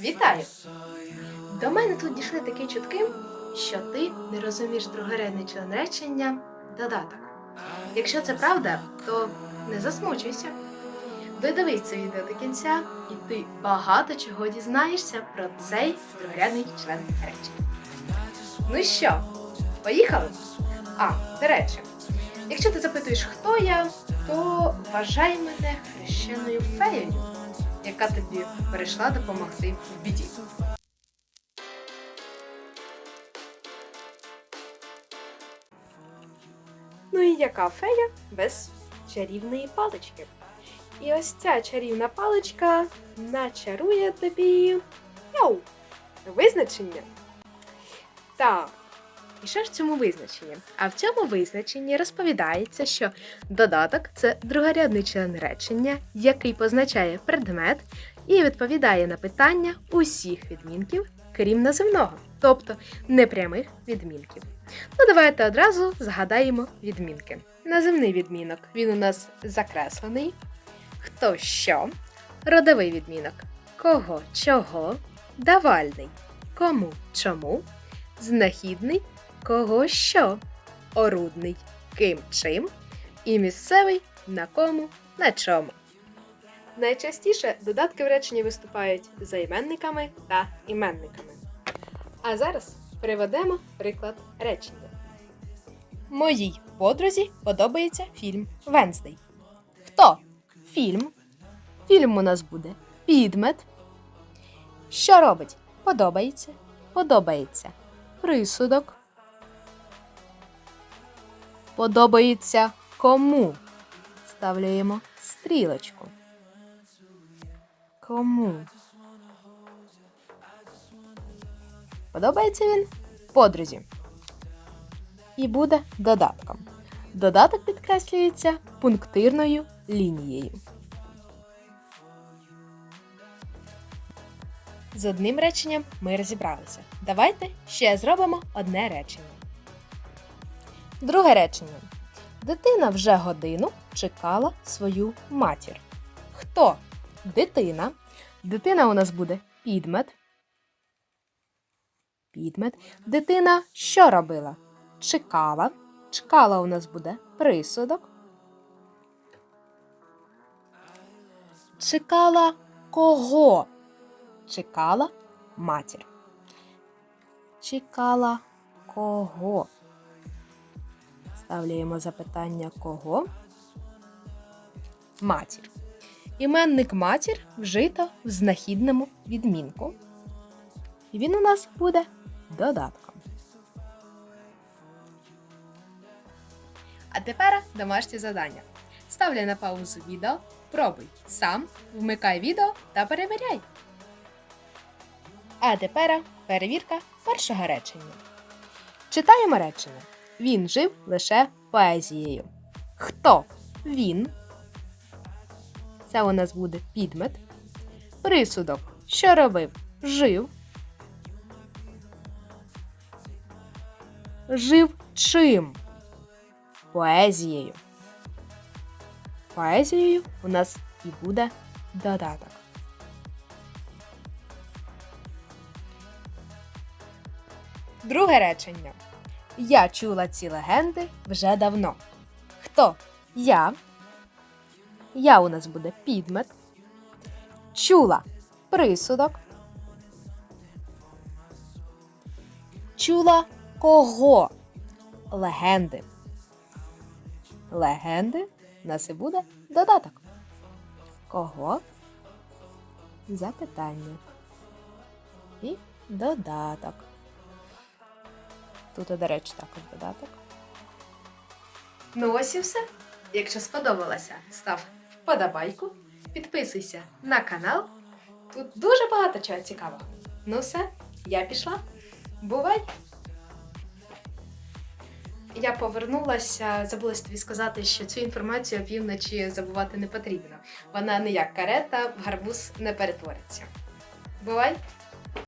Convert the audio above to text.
Вітаю! До мене тут дійшли такі чутки, що ти не розумієш другорядний член речення додаток. Якщо це правда, то не засмучуйся. Додивись це відео до кінця, і ти багато чого дізнаєшся про цей другорядний член речення. Ну що, поїхали? А, до речі, якщо ти запитуєш, хто я, то вважай мене хрещеною феєю яка тобі прийшла допомогти в біді. Ну і яка фея без чарівної палички? І ось ця чарівна паличка начарує тобі Йоу! визначення. Так. І що ж в цьому визначенні? А в цьому визначенні розповідається, що додаток це другорядний член речення, який позначає предмет і відповідає на питання усіх відмінків, крім називного, тобто непрямих відмінків. Ну, давайте одразу згадаємо відмінки. Називний відмінок він у нас закреслений. Хто що? Родовий відмінок кого чого, давальний кому чому, знахідний кого що, орудний ким чим, і місцевий на кому на чому. Найчастіше додатки в реченні виступають за іменниками та іменниками. А зараз приведемо приклад речення. Моїй подрузі подобається фільм Венздей. Хто? Фільм. Фільм у нас буде підмет. Що робить? Подобається. Подобається. Присудок. Подобається кому? Ставляємо стрілочку. Кому? Подобається він подрузі. І буде додатком. Додаток підкреслюється пунктирною лінією. З одним реченням ми розібралися. Давайте ще зробимо одне речення. Друге речення. Дитина вже годину чекала свою матір. Хто? Дитина. Дитина у нас буде підмет. Підмет. Дитина що робила? Чекала. Чекала у нас буде присудок. Чекала кого? Чекала матір. Чекала кого? Ставляємо запитання кого? Матір. Іменник матір вжито в знахідному відмінку. І він у нас буде додатком. А тепер домашнє завдання. Ставляй на паузу відео, пробуй сам, вмикай відео та перевіряй. А тепер перевірка першого речення. Читаємо речення. Він жив лише поезією. Хто він? Це у нас буде підмет. Присудок. Що робив? Жив. Жив чим? Поезією. Поезією у нас і буде додаток. Друге речення. Я чула ці легенди вже давно. Хто? Я. Я у нас буде підмет. Чула присудок. Чула кого? Легенди. Легенди у нас і буде додаток. Кого? Запитання. І додаток. Тут, до речі, також додаток. Ну ось і все. Якщо сподобалося, став вподобайку, підписуйся на канал. Тут дуже багато чого цікавого. Ну все, я пішла. Бувай! Я повернулася, забула тобі сказати, що цю інформацію опівночі забувати не потрібно. Вона не як карета в гарбуз не перетвориться. Бувай!